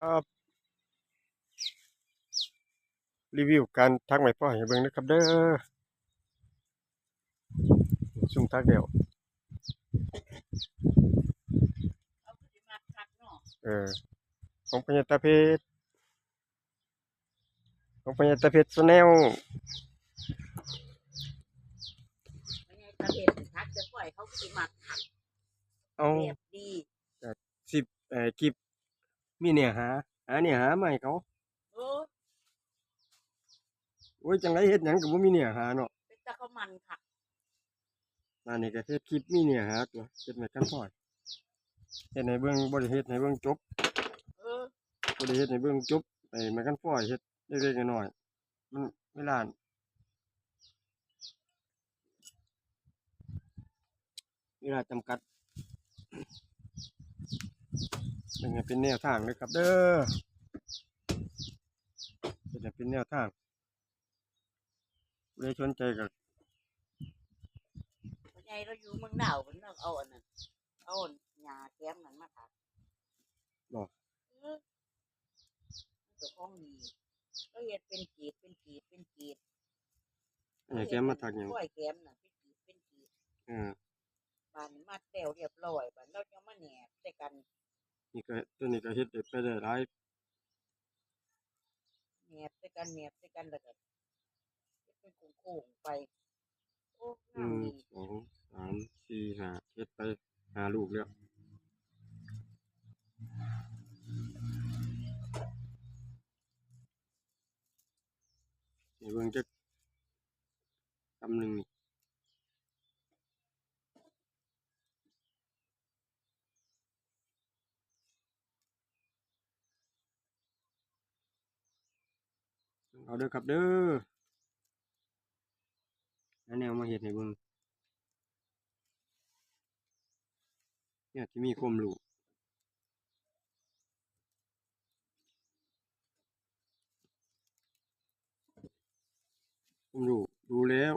ครับรีวิวการทักไม้พ่อให้เบิ่งนะครับเด้อชุ่มทักเดียวเอาขึ้นมาคักเนาะเออของปัญญาตาเพชรของปัญญาตาเพชรแนลไม่ไงตาเพชรทักจะปล่อยเขาสิมักคักเอาเรียบดีสิบเอ่อกิบ มีเนี่ยหาหาเนี่ยหามาให้เขาโอ้โอ้ยจังไรเฮ็ดหยังก็บ่มีเนี่ยหาเนาะเป็นตะเขามันคักอันนี้ก็เฮ็ดคลิปมีเนี่ยหาตัวเฮ็ดไว้กันพอดเฮ็ดให้เบิ่งบ่ได้เฮ็ดให้เบิ่งจบเออบ่ได้เฮ็ดให้เบิ่งจบไปมากันพอดเฮ็ดเล็กๆน้อยๆมันเวลาเวลาจำกัด เป็นไงเป็นแนวทางเลยครับ เด้อเป็นเป็นแนวทางผู้ใดสนใจก็ไม่ไงเราอยู่เมืองดาวมันเอาเอาอันนั้นเอาอันหญ้าแก้มนั้นมาทักบอกเออมันจะคล้องดีก็เฮ็ดเป็นกีดเป็นกีดเป็นกีดอันนี้แกมมาทักหยังกล้วยแก้มน่ะเป็นกีดเป็นกีดเออบานนี้มาแต้วเรียบร้อยบานเราจะมาแหนบใส่กัน นี่ก็ตัวนี้ก็เฮ็ดได้ไปได้หลายแหนบใส่กันแหนบใส่กันแล้วก็เฮ็ดเป็นโค้งๆไปโอ้หงามนึ่งดีสองสามสี่ห้าเฮ็ดไปหาลูกแล้วนี่เบิ่งจักคำหนึ่งนี่ เอาเด้อครับเด้ออันนี้เอามาเฮ็ดให้เบิ่งเนี่ยที่มีความรู้ความรู้ดูแล้ว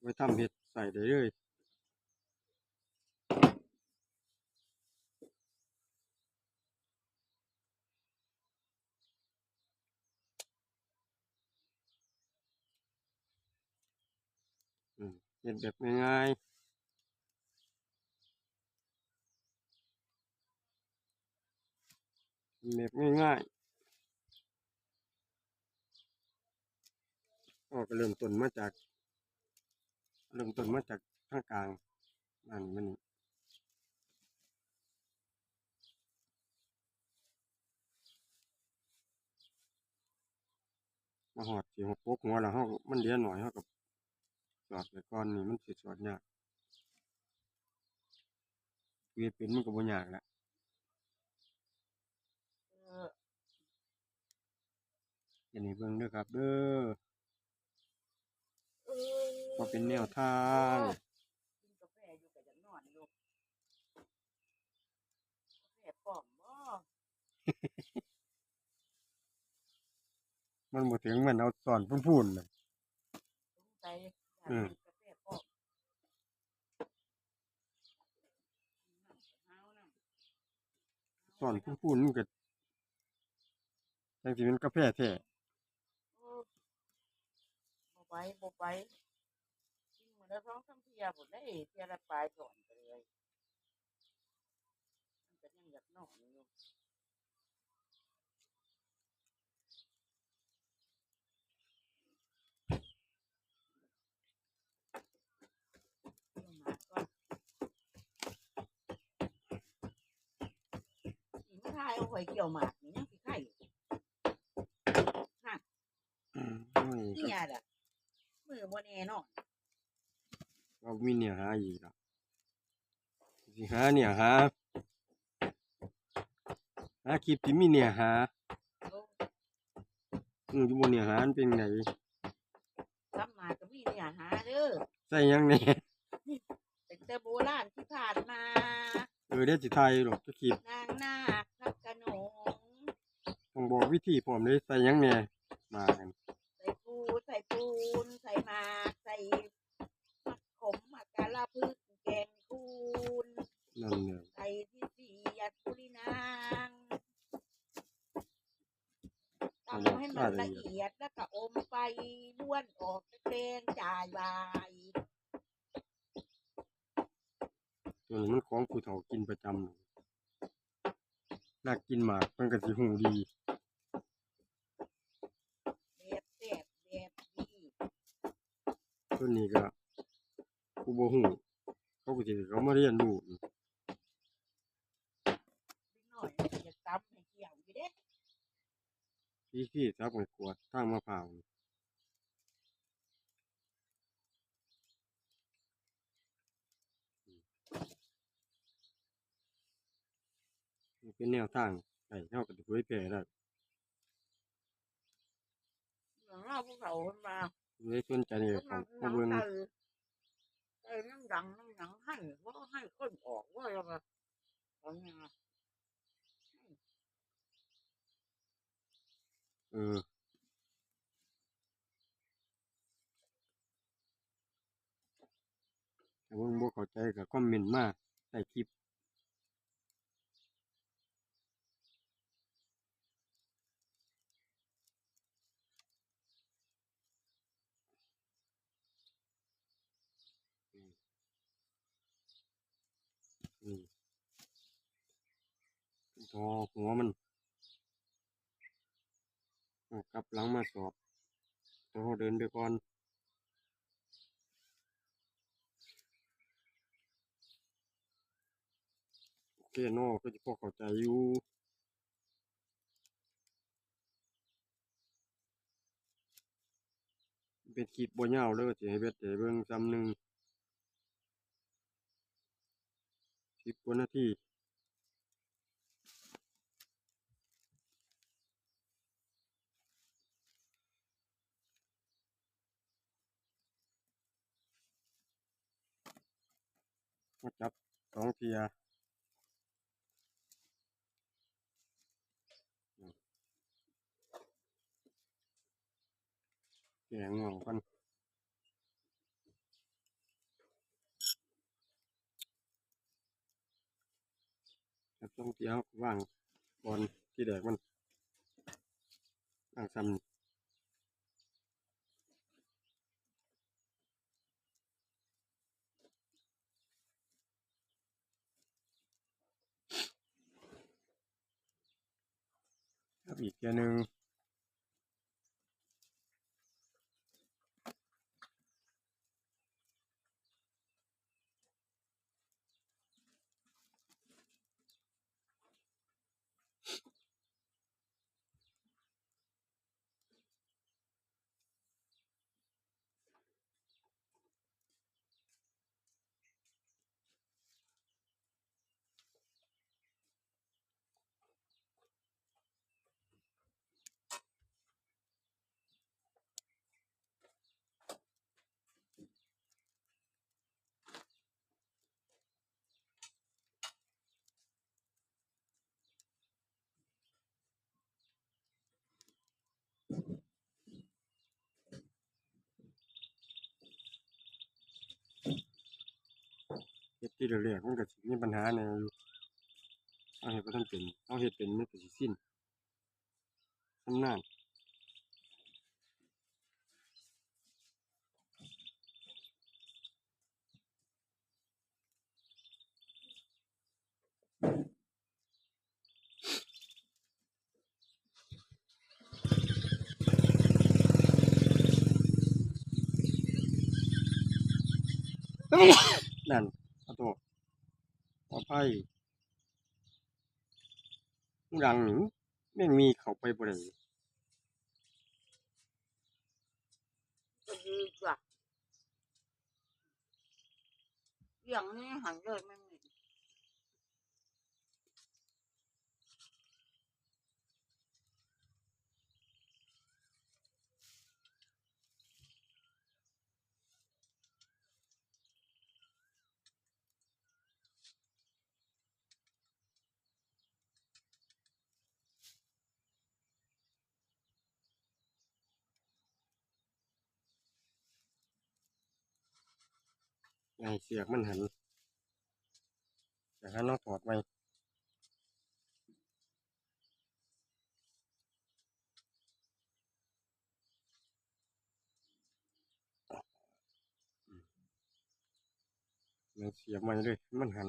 ไว้ทำเห็ดใส่ได้เลยอืม เห็ดแบบง่ายๆแบบง่ายๆก็เริ่มต้นมาจาก เริ่มต้นมาจากทางกลางอันมันมาหอดสีหัวปกหัวแล้วเฮามันเดียหน่อยเฮากับ อดไปก่อนนี่มันสิสอดยากเวียเป็นมันก็บ่ยากแหละเอออย่านี้เบิ่งเด้อครับ เด้อเออก็เป็นแนวทางกินกาแฟอยู่กับจะนอนอยู่กาแฟปลอมบ่มันบ่ถึงมันเอาสอนพูนๆน่ะสง สัยอยากอืมกินกาแฟปลอมน้ำหาวน้ำสอนพูนๆมันก็จังสิเป็นกาแฟแท้เออบ่ไหวบ่ไหวกินมื้อละสองสามเที่ยพุ่นได้เที่ยละปลายสอนไปเลยมันก็ยังอยากนอนอยู่เอามาก่อน สิมายเอาหอยเกี่ยวหมากนี่ยังสิไข่อืมนี่ยล่ะมือบ่แน่นอนเรามีเนี่ยหาอีกแล้วสิหาเนี่ยหาหาคลิปที่มีเนี่ยหาอืมอยู่บนเนี่ยหาเป็นไงกลับมาก็มีเนื้อหาเด้อใส่ยังแหน่เป็นแต่โบราณที่ผ่านมา เออเดี๋ยวสิไทยหรอกจะคลิปนา บวิธีผมเลยใส่ยังแหน่มาใส่ปูใส่ปูน ใส่หมากใส่ผักขมผักกะลาพืชแกงคูน นั่นเนี่ยใส่ที่สี่ยัดปุรินางตำให้มันละเอียดแล้วก็อมไฟล้วนออกแกงจ่ายวาย ตัวนี้มันของคุณเฒ่ากินประจำน่ะนักกินหมากมันก็สิหูดี นี้ก็ผู้บ่หูเขาก็สิเขามาเรียนรู้นี่นิดหน่อยมันก็จะซ้ำให้เกี่ยวอยู่เด้พี่ที่ซับไว้ขวดทางมะพร้าวนี่มันเป็นแนวทางไอ้เฮาก็สิเผยแพร่ได้เหมือน เราภูเขาคนมาผู้ใดสนใจนี่คก็นเข้ามามาหนังเบิ่งไตไตน้ำดังน้ำหนังให้ว่าให้คนออกว่าแล้วก็ตอนนี้นะเออถ้าเบิ่งบ่เข้าใจก็คอมเมนต์มาใต้คลิป นี่ ทอหัวมันกลับหลังมาสอบแล้วเราเดินไปก่อนโอเคนอก็จะพอเข้าใจอยู่เป็นคลิปบ่ยาวเลยสิให้เบ็ดให้เบิ่งซ้ำหนึ่งสิบกว่านาที จับสองเทียแกงงอกกันครับต้องเทียว่างบอลที่แดกมันว่างซ้ำนี่ครับ อีกเทียหนึ่ง ที่เรียกมันก็สิมีปัญหาเนี่ยอยู่เอาเฮ็ดบ่ทันเป็นเอาเฮ็ดเป็นมันก็สิสิ้นชำนาญนั่น ออภัยดังหนิแม่งมีเขาไปบ่ได้ก็ดีจ้ะอย่างนี้หันเลยไม่มี ไงเสียกมันหันแต่ถ้าน้องถอดไปมันเสียบไม่เลยมันหัน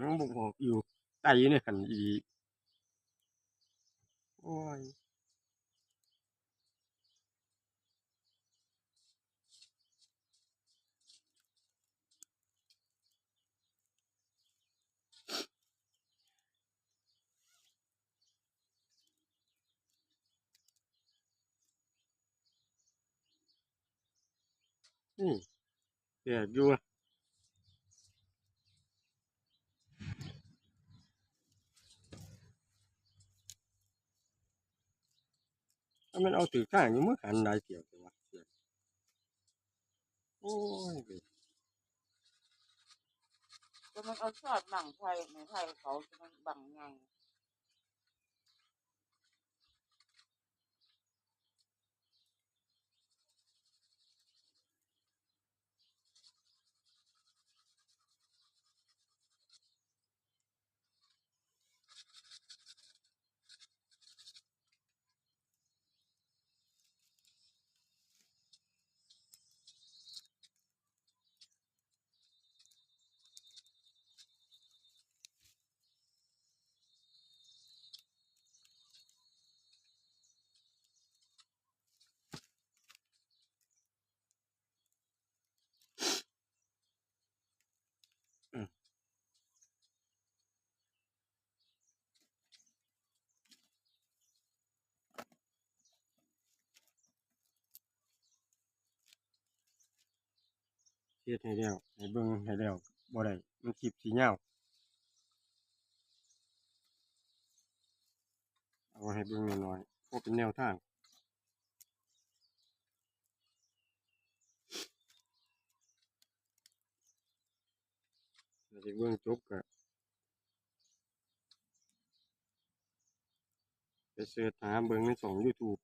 น้องบอกอยู่ไตเนี่ยหันอีโอ้ย นี่แดดอยู่อะถ้ามันเอาถือข้างอยู่เมื่อขันได้เกี่ยวแต่ว่าเสียบโอ้ยเว้ยก็มันเอาชอดหนังไทยในไทยเขาจะมันบังไง เฮ็ดให้แล้วให้เบิ่งให้แล้วบ่ได้มันคลิปสิยาเอาให้เบิ่งหน้อยๆพอเป็นแนวทางถ้าสิเบิ่งจบก็ไปเสิร์ชหาเบิ่งในช่อง YouTube เบิ่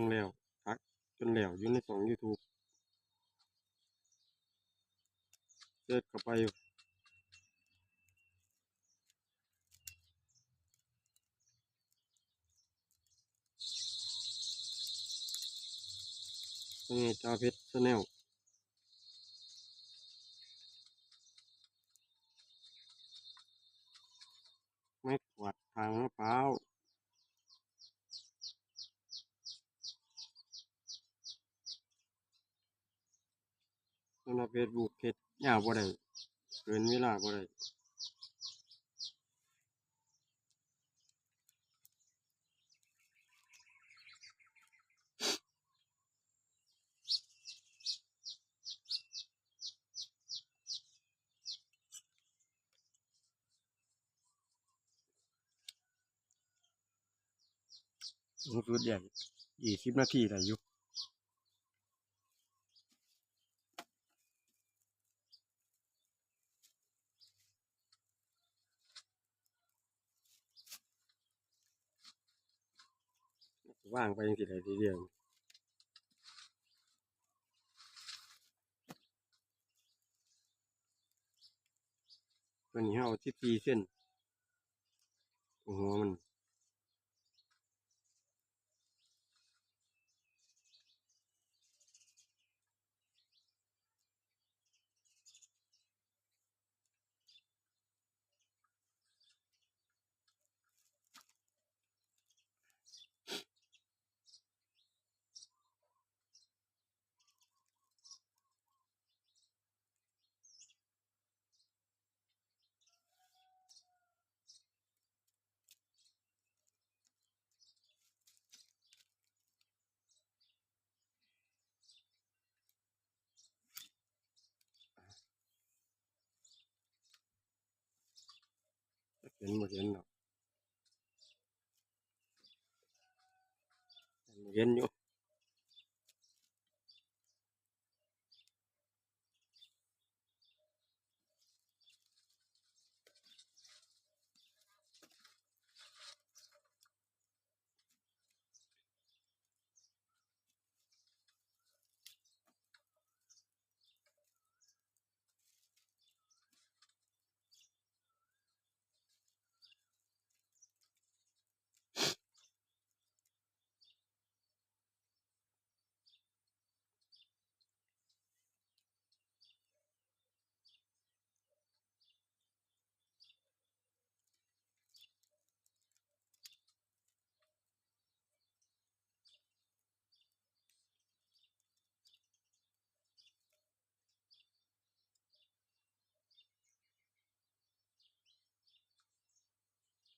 งแล้วทักจนแล้วอยู่ในช่อง YouTube เสิร์ชเข้าไปเป็นี่จาเพชร Channel ไม้กวดทางมะพร้าว สำหรับเฟซบุ๊กเฮ็ดยาวบ่ได้เกินเวลาบ่ได้สูงสุดใหญ่ยี่สิบนาทีได้อยู่ ว่างไปยังสิได้ทีเดียวตัวนี้เอาสิบสี่เส้นโอ้โหมัน เห็นบ่เห็นหรอกเห็นอยู่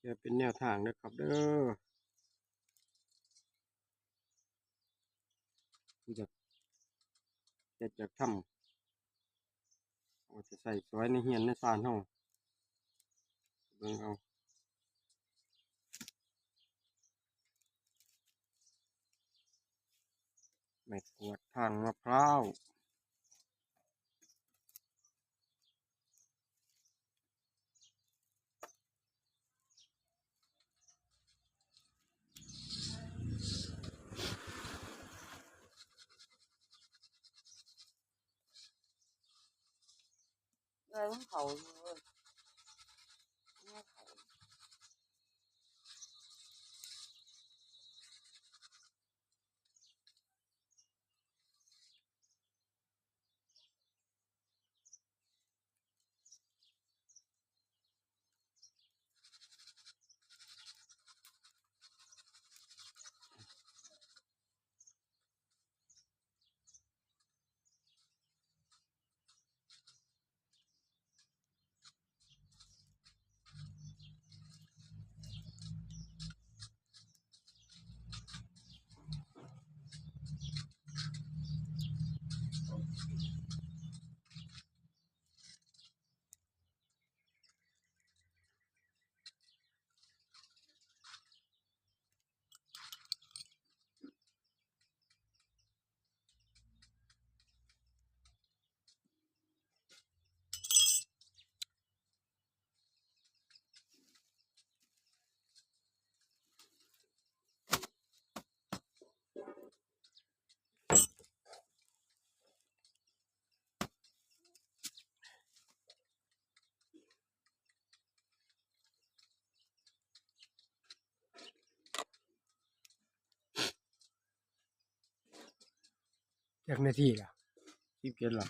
แค่เป็นแนวทางนะครับเด้อจะเจ็ดจาทำเอาจะใส่ซอยในเฮียนในซานห้องเบิ่งเอาไม้กวดทางมะพร้าว เลย จากนาทีล่ะสิบเจ็ดหรอ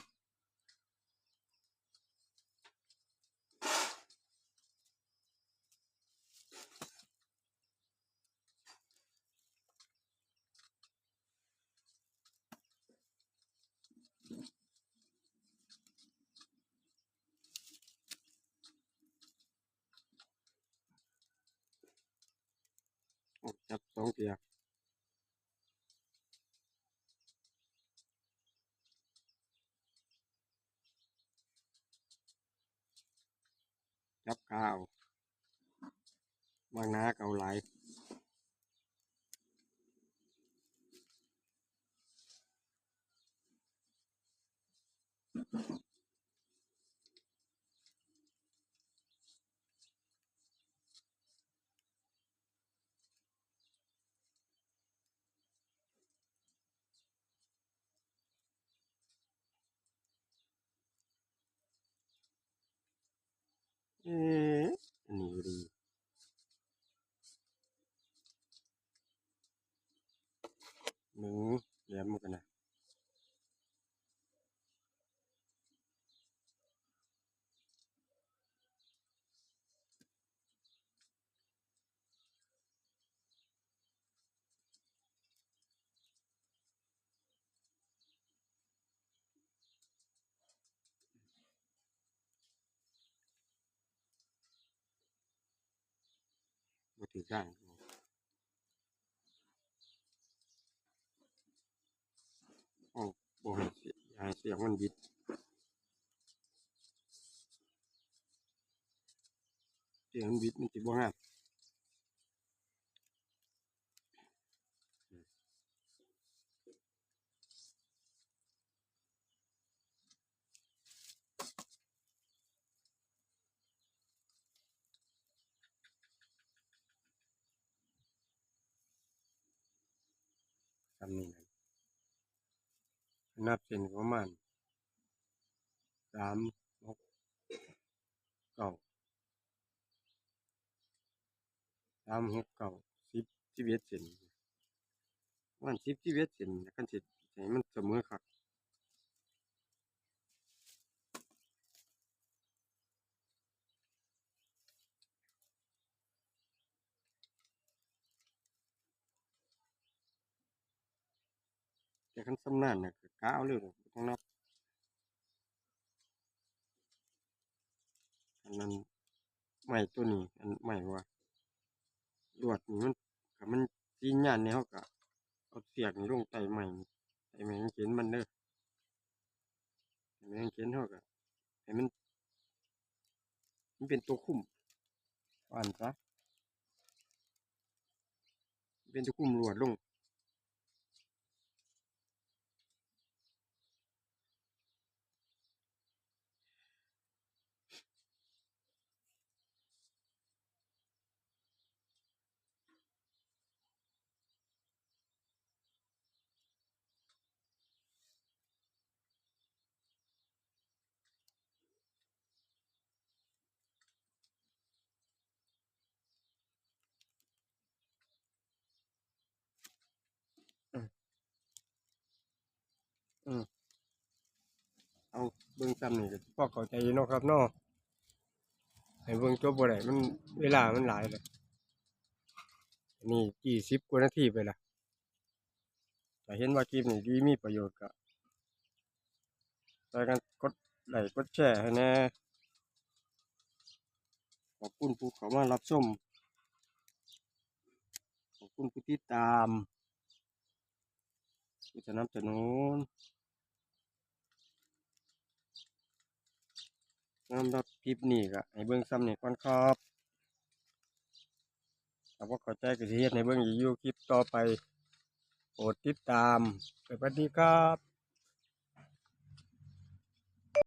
โอ้จับสองเตียจับกาว บางนาเก่าหลายอ๊ะอันนี้ก็ดีหนึ่งแหลมมากันนะ มาถือข้างโหเสียอย่าให้เสียงมันบิดเสียงมันบิดมันสิบ่งา นับเส้นประมาณสามหกเก้าสามหกเก้าสิบสิบเอ็ดเซนวันสิบสิบเอ็ดเซนกันสิให้มันเสมอครับแต่คันสำนานนะค กะเอาเลยบ่ต้องนับอันนั้นใหม่ตัวนี้อันใหม่ว่าลวดนี่มันถ้ามันตีนยานเนี่ยเขาก็เอาเสียกนี่ลงไต่ใหม่ไตใหม่มันเขียนมันเด้อไต่ใหม่มันเขียนเขาก็ให้มัน มันเป็นตัวคุ้มอ่านซะเป็นตัวคุ้มลวดลง อืมเอาเบิ่งซ้ำนี่ก็พอเข้าใจเนาะครับเนาะให้เบิ่งจบบ่ได้มันเวลามันหลายเลยนี่กี่สิบกว่านาทีไปละแต่เห็นว่าคลิปนี้ดีมีประโยชน์ก็ช่กันกดไลค์กดแชร์ให้แน่ขอบคุณผู้เข้ามารับชมขอบคุณผู้ติดตามผู้สนับสนุน สำหรับคลิปนี้ก็ให้เบิ่งซ้ำนี่ก่อนครับถ้าว่าเข้าใจก็สิเฮ็ดให้เบิ้งอีกอยู่คลิปต่อไปโปรดติดตามสวัสดีครับ